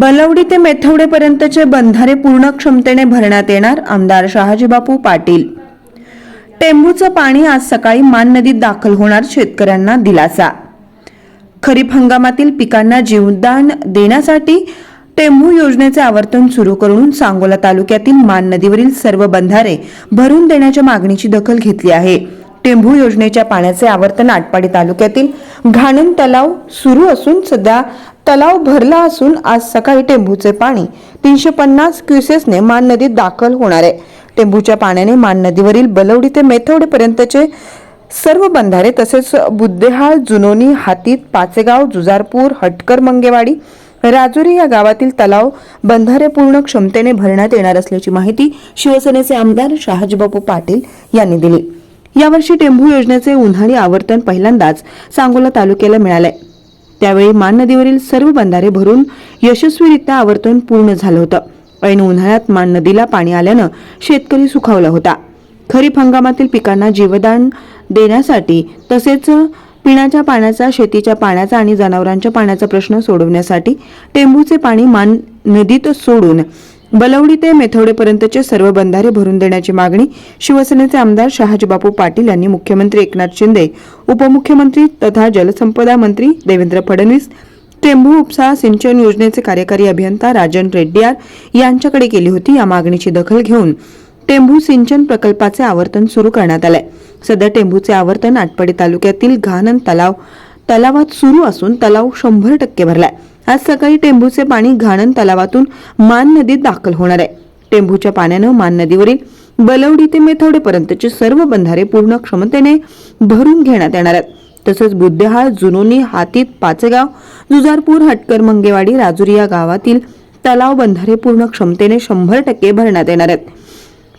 बलवडी ते मेथवडेपर्यंतचे बंधारे पूर्ण क्षमतेने भरण्यात येणार आमदार शहाजीबापू पाटील. टेंभूचं पाणी आज सकाळी मान नदीत दाखल होणार शेतकऱ्यांना दिलासा. खरीप हंगामातील पिकांना जीवदान देण्यासाठी टेंभू योजनेचे आवर्तन सुरू करून सांगोला तालुक्यातील मान नदीवरील सर्व बंधारे भरून देण्याच्या मागणीची दखल घेतली आहे. टेंभू योजनेच्या पाण्याचे आवर्तन आटपाडी तालुक्यातील घाणन तलाव सुरू असून सध्या तलाव भरला असून आज सकाळी टेंभूचे पाणी तीनशे पन्नास क्युसेसने मान नदीत दाखल होणार आहे. टेंभूच्या पाण्याने मान नदीवरील बलवडी ते मेथवडेपर्यंतचे सर्व बंधारे तसेच बुद्देहाळ जुनोनी हातीत पाचेगाव जुजारपूर हटकर मंगेवाडी राजुरी या गावातील तलाव बंधारे पूर्ण क्षमतेने भरण्यात येणार असल्याची माहिती शिवसेनेचे आमदार शहाजीबापू पाटील यांनी दिली. यावर्षी टेंभू योजनेचे उन्हाळी आवर्तन पहिल्यांदाच सांगोला तालुक्याला मिळाले त्यावेळी मान नदीवरील सर्व बंधारे भरून यशस्वीरित्या आवर्तन पूर्ण झालं होतं. ऐन उन्हाळ्यात मान नदीला पाणी आल्यानं शेतकरी सुखावला होता. खरीप हंगामातील पिकांना जीवदान देण्यासाठी तसेच पिण्याच्या पाण्याचा शेतीच्या पाण्याचा आणि जनावरांच्या पाण्याचा प्रश्न सोडवण्यासाठी टेंभूचे पाणी मान नदीत सोडून बलवडी ते मेथवडेपर्यंतचे सर्व बंधारे भरून देण्याची मागणी शिवसेनेचे आमदार शहाजीबापू पाटील यांनी मुख्यमंत्री एकनाथ शिंदे उपमुख्यमंत्री तथा जलसंपदा मंत्री देवेंद्र फडणवीस टेंभू उपसा सिंचन योजनेचे कार्यकारी अभियंता राजन रेड्डियार यांच्याकडे केली होती या मागणीची दखल घेऊन टेंभू सिंचन प्रकल्पाचे आवर्तन सुरू करण्यात आलंय. सध्या टेंभूचे आवर्तन आटपाडी तालुक्यातील घाणन तलाव तलावात सुरू असून तलाव शंभर टक्के भरलाय. आज सकाळी टेंभूचे पाणी घाणन तलावातून मान नदीत दाखल होणार आहे. टेंभूच्या पाण्यानं मान नदीवरील बलवडी ते मेथवडेपर्यंतचे सर्व बंधारे पूर्ण क्षमतेने भरून घेण्यात येणार आहेत. तसंच बुद्धहाळ जुनोनी हातीत पाचेगाव जुजारपूर हटकर मंगेवाडी राजुरी या गावातील तलाव बंधारे पूर्ण क्षमतेने शंभर टक्के भरण्यात येणार आहेत.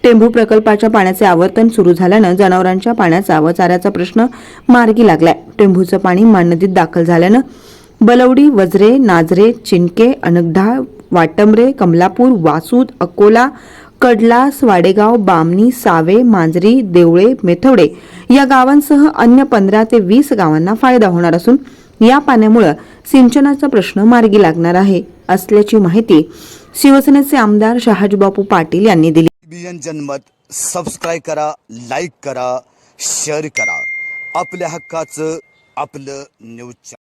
टेंभू प्रकल्पाच्या पाण्याचे आवर्तन सुरू झाल्यानं जनावरांच्या पाण्याचा व चाऱ्याचा प्रश्न मार्गी लागलाय. टेंभूचं पाणी मान नदीत दाखल झाल्यानं बलवडी वजरे नाजरे चिनके अनगढा वाटमरे कमलापूर वासूद अकोला कडलास वाडेगाव बामणी सावे मांजरी देवळे मेथवडे या गावांसह अन्य पंधरा ते वीस गावांना फायदा होणार असून या पाण्यामुळे सिंचनाचा प्रश्न मार्गी लागणार आहे असल्याची माहिती शिवसेनेचे आमदार शहाजीबापू पाटील यांनी दिली. जनमत सबस्क्राईब करा लाईक करा शेअर करा. आपल्या हक्काचं आपलं न्यूज